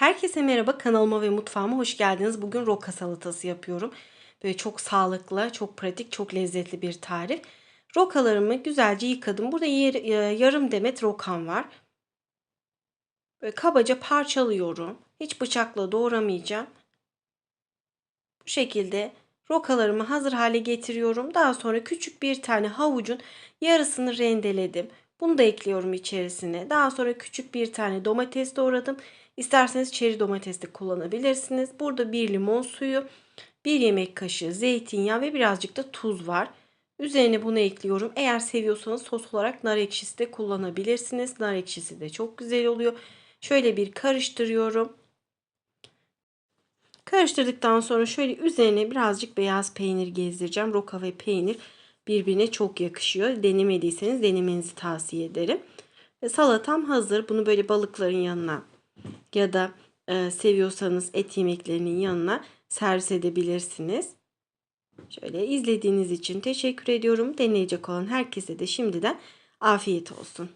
Herkese merhaba kanalıma ve mutfağıma hoş geldiniz. Bugün roka salatası yapıyorum. Böyle çok sağlıklı, çok pratik, çok lezzetli bir tarif. Rokalarımı güzelce yıkadım. Burada e, yarım demet rokam var. Böyle kabaca parçalıyorum. Hiç bıçakla doğramayacağım. Bu şekilde rokalarımı hazır hale getiriyorum. Daha sonra küçük bir tane havucun yarısını rendeledim. Bunu da ekliyorum içerisine. Daha sonra küçük bir tane domates doğradım. İsterseniz çeri domates de kullanabilirsiniz. Burada bir limon suyu, bir yemek kaşığı zeytinyağı ve birazcık da tuz var. Üzerine bunu ekliyorum. Eğer seviyorsanız sos olarak nar ekşisi de kullanabilirsiniz. Nar ekşisi de çok güzel oluyor. Şöyle bir karıştırıyorum. Karıştırdıktan sonra şöyle üzerine birazcık beyaz peynir gezdireceğim. Roka ve peynir birbirine çok yakışıyor. Denemediyseniz denemenizi tavsiye ederim. Ve salatam hazır. Bunu böyle balıkların yanına ya da e, seviyorsanız et yemeklerinin yanına servis edebilirsiniz. Şöyle izlediğiniz için teşekkür ediyorum. Deneyecek olan herkese de şimdiden afiyet olsun.